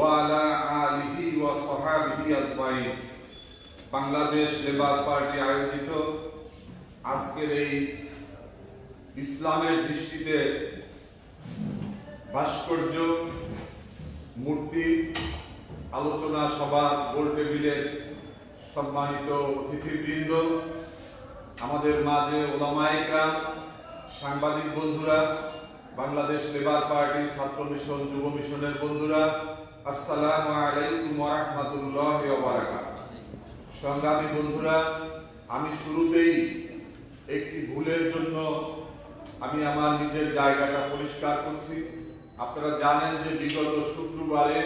ওয়ালা আলিহি ওয়া সাহাবিহি আজমাইন। বাংলাদেশ লেবার পার্টি আয়োজিত। আজকের এই ইসলামের দৃষ্টিতে ভাস্কর্য, মূর্তি, আলোচনা সভা গোল টেবিলের সম্মানিত অতিথিবৃন্দ, আমাদের মাঝে ওলামায়িকরা সাংবাদিক বন্ধুরা, বাংলাদেশ লেবার পার্টি ছাত্র মিশন, যুব মিশনের বন্ধুরা আসসালামু আলাইকুম বারাকাতুহু। সংগ্রামী বন্ধুরা, আমি শুরুতেই একটি ভুলের জন্য আমি আমার নিজের জায়গাটা পরিষ্কার করছি। আপনারা জানেন যে বিগত শুক্রবারে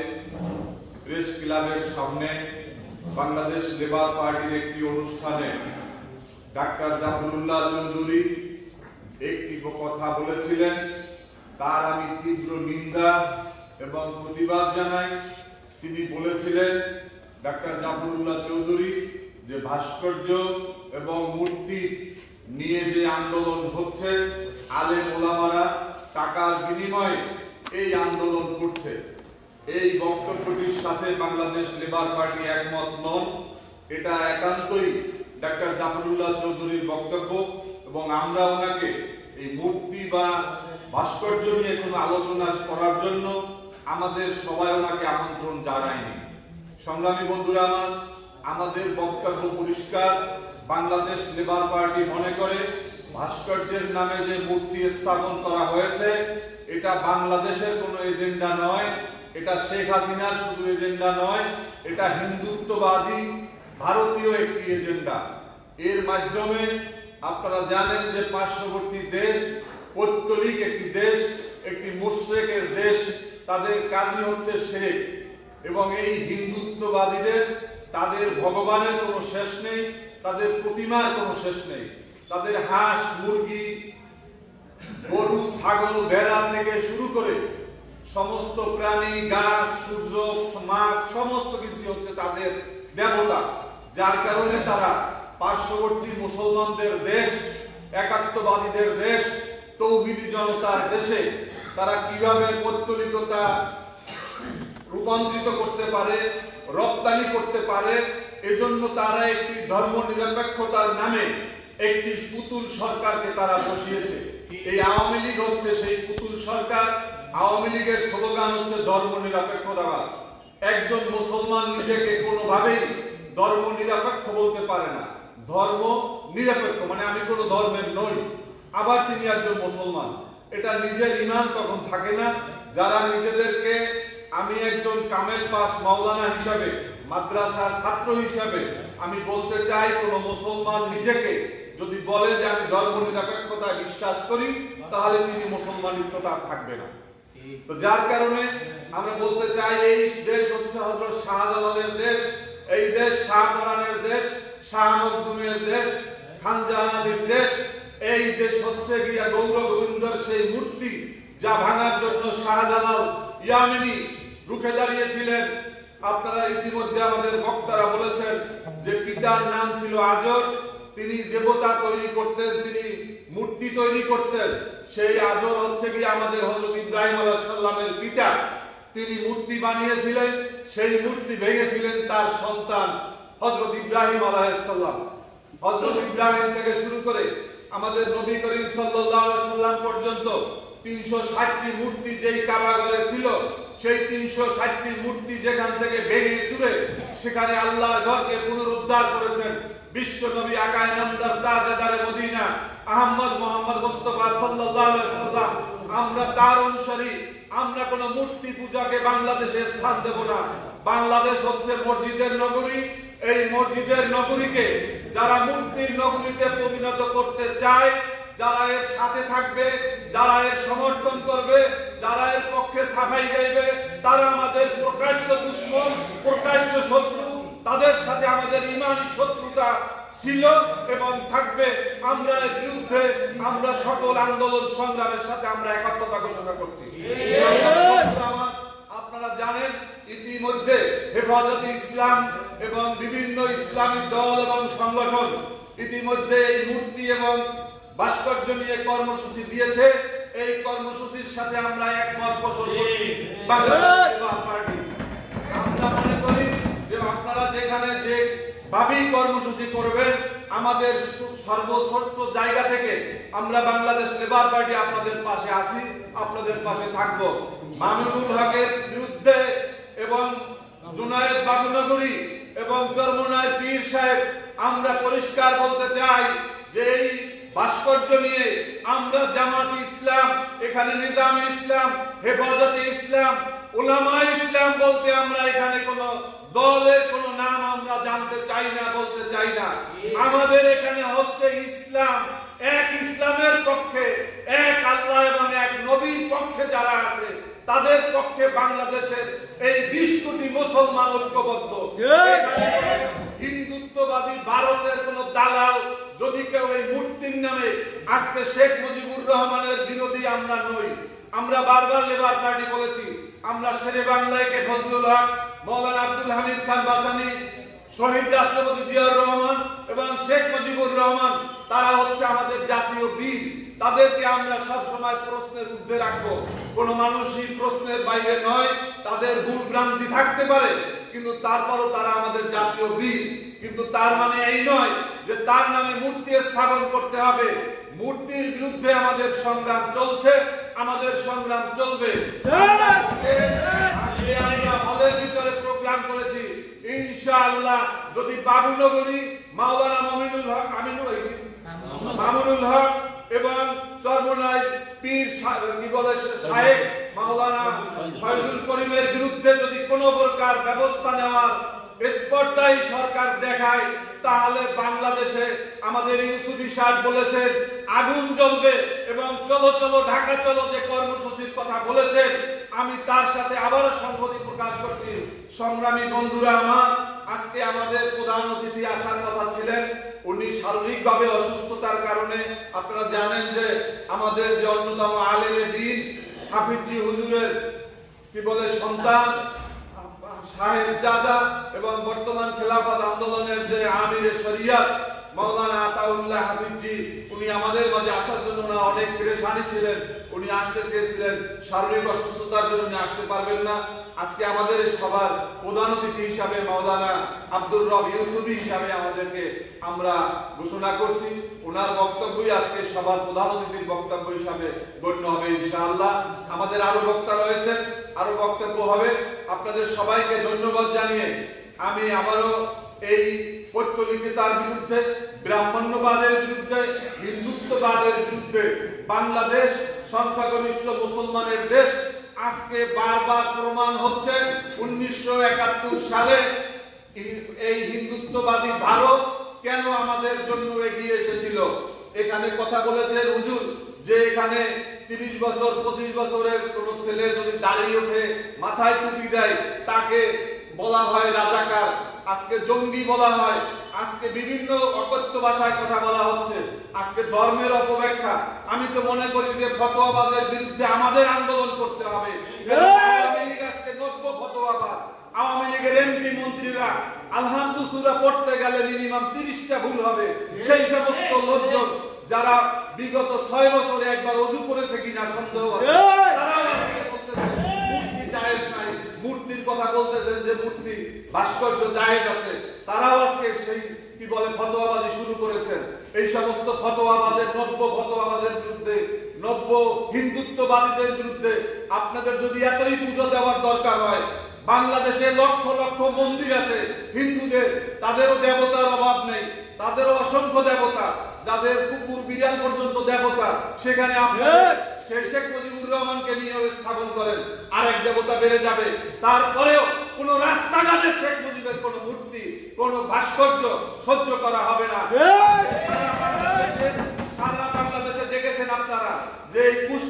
প্রেস ক্লাবের সামনে বাংলাদেশ লেবার পার্টির একটি অনুষ্ঠানে ডাক্তার জাফরুল্লাহ চৌধুরী একটি কথা বলেছিলেন। তার আমি তীব্র নিন্দা এবং প্রতিবাদ জানাই। তিনি বলেছিলেন, ডাক্তার জাফরুল্লাহ চৌধুরী যে ভাস্কর্য এবং মূর্তি নিয়ে যে আন্দোলন হচ্ছে আলে মোলামারা টাকার বিনিময়ে এই আন্দোলন করছে। এই বক্তব্যটির সাথে বাংলাদেশ লেবার পার্টি একমত নন। এটা একান্তই ডাক্তার জাফরুল্লাহ চৌধুরীর বক্তব্য এবং আমরা ওনাকে এই মূর্তি বা ভাস্কর্য নিয়ে কোনো আলোচনা করার জন্য আমাদের সবাই ওনাকে আমন্ত্রণ জানায়নি। সংগ্রামী বন্ধুরা আমার, আমাদের বক্তব্য পরিষ্কার। বাংলাদেশ লেবার পার্টি মনে করে ভাস্কর্যের নামে যে মূর্তি স্থাপন করা হয়েছে, এটা বাংলাদেশের কোনো এজেন্ডা নয়। এটা শেখ হাসিনার শুধু এজেন্ডা নয়, এটা হিন্দুত্ববাদী ভারতীয় একটি এজেন্ডা। এর মাধ্যমে আপনারা জানেন যে পার্শ্ববর্তী দেশ পৌত্তলিক একটি দেশ, একটি মুশ্রেকের দেশ। তাদের কাজই হচ্ছে শেখ এবং এই হিন্দুত্ববাদীদের, তাদের ভগবানের কোনো শেষ নেই, তাদের প্রতিমার কোনো শেষ নেই। তাদের হাঁস, মুরগি, গরু, ছাগল, ভেড়া থেকে শুরু করে সমস্ত প্রাণী, গাছ, সূর্য, মাছ, সমস্ত কিছু হচ্ছে তাদের দেবতা। যার কারণে তারা পার্শ্ববর্তী মুসলমানদের দেশ, একাত্মবাদীদের দেশ, তৌহিদি জনতার দেশে তারা কীভাবে পত্তলিকতা রূপান্তরিত করতে পারে, রপ্তানি করতে পারে, এজন্য তারা একটি ধর্ম নিরপেক্ষতার নামে একটি পুতুল সরকারকে তারা বসিয়েছে। এই আওয়ামী লীগ হচ্ছে সেই পুতুল সরকার। আওয়ামী লীগের স্লোগান হচ্ছে ধর্ম নিরপেক্ষতাবাদ একজন মুসলমান নিজেকে কোনোভাবেই ধর্ম নিরপেক্ষ বলতে পারে না। ধর্ম নিরপেক্ষ মানে আমি কোনো ধর্মের নই, আবার তিনি একজন মুসলমান। এটা নিজের ইমান তখন থাকে না। যারা নিজেদেরকে আমি একজন কামেল পাস মাওলানা হিসাবে, মাদ্রাসার ছাত্র হিসাবে আমি বলতে চাই, কোন মুসলমান নিজেকে যদি বলে যে আমি ধর্ম নিরপেক্ষতায় বিশ্বাস করি, তাহলে তিনি মুসলমানিত্ব থাকবে না। তো যার কারণে আমরা বলতে চাই, এই দেশ হচ্ছে হজরত শাহজালালের দেশ, এই দেশ শাহ শাহপরানের দেশ, শাহ দেশ খানজাহান আলীর দেশ এই দেশ হচ্ছে গিয়া গৌর গোবিন্দর সেই মূর্তি যা ভাঙার জন্য শাহজালাল ইয়ামিনী রুখে দাঁড়িয়েছিলেন। আপনারা ইতিমধ্যে আমাদের বক্তারা বলেছেন যে পিতার নাম ছিল আজর, তিনি দেবতা তৈরি করতেন, তিনি মূর্তি তৈরি করতেন। সেই আজর হচ্ছে কি আমাদের হযরত ইব্রাহিম আলাইহিস সালামের পিতা। তিনি মূর্তি বানিয়েছিলেন, সেই মূর্তি ভেঙেছিলেন তার সন্তান হযরত ইব্রাহিম আলাইহিস সালাম। হযরত ইব্রাহিম থেকে শুরু করে আমাদের নবী করিম সাল্লাম পর্যন্ত 360টি মূর্তি যেই কারাগারে ছিল, সেই 360টি মূর্তি যেখান থেকে ভেঙে চুরে সেখানে আল্লাহর ঘরকে পুনরুদ্ধার করেছেন। বিশ্ব নবী আকায় নামদার তাজাদারে মদিনা আহমদ মোহাম্মদ মুস্তাফা সাল্লাম, আমরা তার অনুসারী, আমরা কোন মূর্তি পূজাকে বাংলাদেশে স্থান দেব না। বাংলাদেশ হচ্ছে মসজিদের নগরী এই মসজিদের নগরীকে যারা মূর্তির নগরীতে পরিণত করতে চায় যারা এর সাথে থাকবে যারা এর সমর্থন করবে যারা এর পক্ষে সাফাই গাইবে তারা আমাদের প্রকাশ্য দুশ্মন প্রকাশ্য শত্রু তাদের সাথে আমাদের ইমানি শত্রুতা ছিল এবং থাকবে। আমরা এর বিরুদ্ধে আমরা সকল আন্দোলন সংগ্রামের সাথে আমরা একাত্মতা ঘোষণা করছি। আপনারা জানেন ইতিমধ্যে হেফাজতে ইসলাম এবং বিভিন্ন ইসলামী দল এবং সংগঠন ইতিমধ্যে এই মূর্তি এবং ভাস্কর্য নিয়ে কর্মসূচি দিয়েছে। এই কর্মসূচির সাথে আমরা একমত পোষণ করছি। আমরা মনে করি যে আপনারা যেখানে যে ভাবেই কর্মসূচি করবেন, আমাদের সর্বছোট্ট জায়গা থেকে আমরা বাংলাদেশ লেবার পার্টি আপনাদের পাশে আছি, আপনাদের পাশে থাকব। মামিনুল হকের বিরুদ্ধে এবং জুনায়েদ বাবুনগরী এবং চরমনায় পীর সাহেব, আমরা পরিষ্কার বলতে চাই যে এই ভাস্কর্য নিয়ে আমরা জামাত ইসলাম, এখানে নিজাম ইসলাম, হেফাজতে ইসলাম উলামা ইসলাম বলতে আমরা এখানে কোনো দলের কোনো নাম আমরা জানতে চাই না, বলতে চাই না। আমাদের এখানে হচ্ছে ইসলাম, এক ইসলামের পক্ষে, এক আল্লাহ এবং এক নবীর পক্ষে যারা আছে তাদের পক্ষে বাংলাদেশের এই বিশ কোটি মুসলমান ঐক্যবদ্ধ। হিন্দুত্ববাদী ভারতের কোন দালাল যদি কেউ এই মূর্তির নামে আজকে শেখ মুজিবুর রহমানের বিরোধী আমরা নই। আমরা বারবার লেবার পার্টি বলেছি আমরা শেরে বাংলায় কে ফজলুল হক মৌলানা আব্দুল হামিদ খান বাসানি শহীদ রাষ্ট্রপতি জিয়াউর রহমান এবং শেখ মুজিবুর রহমান তারা হচ্ছে আমাদের জাতীয় বীর। তাদেরকে আমরা সব সময় প্রশ্নের ঊর্ধ্বে রাখব। কোন মানুষই প্রশ্নের বাইরে নয় তাদের ভুল ভ্রান্তি থাকতে পারে কিন্তু তারপরও তারা আমাদের জাতীয় বীর। কিন্তু তার মানে এই নয় যে তার নামে মূর্তি স্থাপন করতে হবে। মূর্তির বিরুদ্ধে আমাদের সংগ্রাম চলছে আমাদের সংগ্রাম চলবে। আজকে আমরা হলের ভিতরে প্রোগ্রাম করেছি। ইনশাআল্লাহ যদি বাবুনগরী মাওলানা মমিনুল হক আমিনুল মামুনুল হক এবং সর্বনাই পীর কি সাহেব মাওলানা ফয়জুল করিমের বিরুদ্ধে যদি কোনো প্রকার ব্যবস্থা নেওয়ার স্পর্ধাই সরকার দেখায়, তাহলে বাংলাদেশে আমাদের ইউসুফি সাহেব বলেছেন, আগুন জ্বলবে এবং চলো চলো, ঢাকা চলো যে কর্মসূচির কথা বলেছেন, আমি তার সাথে আবারও সংহতি প্রকাশ করছি। সংগ্রামী বন্ধুরা আমার, আজকে আমাদের প্রধান অতিথি আসার কথা ছিলেন উনি শারীরিকভাবে অসুস্থতার কারণে আপনারা জানেন যে আমাদের যে অন্যতম আলেমে দিন, হাফিজি হুজুরের কি বলে সন্তান, সাহেব জাদা এবং বর্তমান খেলাফত আন্দোলনের যে আমির শরিয়াত, মাওলানা আতাউল্লাহ হাফিজি, উনি আমাদের মাঝে আসার জন্য না, অনেক পরেশানি ছিলেন। উনি আসতে চেয়েছিলেন। শারীরিক অসুস্থতার জন্য উনি আসতে পারবেন না। আজকে আমাদের সবার প্রধান অতিথি হিসাবে মাওলানা আব্দুর রব ইউসুফি হিসাবে আমাদেরকে আমরা ঘোষণা করছি। ওনার বক্তব্যই আজকে সবার প্রধান অতিথির বক্তব্য হিসাবে গণ্য হবে ইনশাআল্লাহ। আমাদের আরও বক্তা রয়েছেন, আরও বক্তব্য হবে। আপনাদের সবাইকে ধন্যবাদ জানিয়ে আমি আবারও এই পৈতলিকতার বিরুদ্ধে, ব্রাহ্মণ্যবাদের বিরুদ্ধে, হিন্দুত্ববাদের বিরুদ্ধে বাংলাদেশ সংখ্যাগরিষ্ঠ মুসলমানের দেশ আজকে বারবার প্রমাণ হচ্ছে উনিশশো একাত্তর সালে এই- হিন্দুত্ববাদী ভারত কেন আমাদের জন্য এগিয়ে এসেছিল? এখানে কথা বলেছেন হুজুর যে এখানে তিরিশ বছর, পঁচিশ বছরের কোন ছেলে যদি দাঁড়িয়ে ওঠে, মাথায় টুপি দেয়, তাকে বলা হয় রাজাকার। আজকে জঙ্গি বলা হয় আজকে বিভিন্ন অকথ্য ভাষায় কথা বলা হচ্ছে আজকে ধর্মের অপব্যাখ্যা। আমি তো মনে করি যে ফতোয়াবাজের বিরুদ্ধে আমাদের আন্দোলন করতে হবে। আওয়ামী লীগ আজকে নব্য ফতোয়াবাজ। আওয়ামী লীগের এমপি মন্ত্রীরা আলহামদু সূরা পড়তে গেলে মিনিমাম তিরিশটা ভুল হবে। সেই সমস্ত লোকজন যারা বিগত ছয় বছরে একবার অজু করেছে কিনা সন্দেহ আছে তারাও আজকে বলতেছে মূর্তি জায়েজ নাই মূর্তির কথা বলতেছেন যে মূর্তি ভাস্কর্য জায়েজ আছে, তারাও আজকে সেই, কি বলে, ফতোয়াবাজি শুরু করেছেন। এই সমস্ত ফতোয়াবাজের, নব্য ফতোয়াবাজের বিরুদ্ধে, নব্য হিন্দুত্ববাদীদের বিরুদ্ধে আপনাদের যদি এতই পুজো দেওয়ার দরকার হয়, বাংলাদেশে লক্ষ লক্ষ মন্দির আছে হিন্দুদের, তাদেরও দেবতার অভাব নেই, তাদেরও অসংখ্য দেবতা, যাদের কুকুর বিড়াল পর্যন্ত দেবতা, সেখানে আপনারা সেই শেখ মুজিবুর রহমানকে নিয়ে স্থাপন করেন। আরেক দেবতা বেড়ে যাবে। তারপরেও কোন রাস্তাঘাটে শেখ মুজিবের কোন মূর্তি কোন ভাস্কর্য সহ্য করা হবে না। সারা বাংলাদেশে দেখেছেন আপনারা যে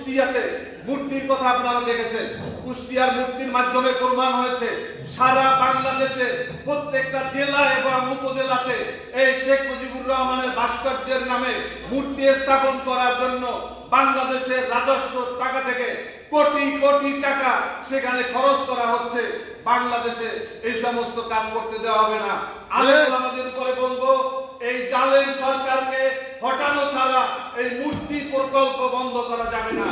কুষ্টিয়াতে মূর্তির কথা আপনারা দেখেছেন। কুষ্টিয়ার মূর্তির মাধ্যমে প্রমাণ হয়েছে। সারা বাংলাদেশে, প্রত্যেকটা জেলা এবং উপজেলাতে এই শেখ মুজিবুর রহমানের ভাস্কর্যের নামে মূর্তি স্থাপন করার জন্য বাংলাদেশের রাজস্ব টাকা থেকে কোটি কোটি টাকা সেখানে খরচ করা হচ্ছে। বাংলাদেশে এই সমস্ত কাজ করতে দেওয়া হবে না। আলেম আমাদের উপরে বলব এই জালেম সরকারকে হটানো ছাড়া এই মূর্তি প্রকল্প বন্ধ করা যাবে না।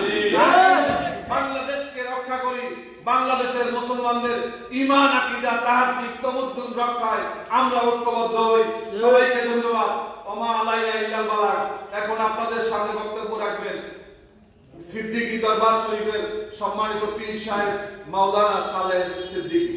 বাংলাদেশকে রক্ষা করি বাংলাদেশের মুসলমানদের ইমান আকিদা তাহাজ্জুদ তমুদ্দুন রক্ষায় আমরা ঐক্যবদ্ধ হই। সবাইকে ধন্যবাদ। ওমা আলাইনা ইল্লাল বালাগ। এখন আপনাদের সামনে বক্তব্য রাখবেন। সিদ্দিকী দরবার শরীফের সম্মানিত পীর সাহেব মাওলানা সালেহ সিদ্দিকী।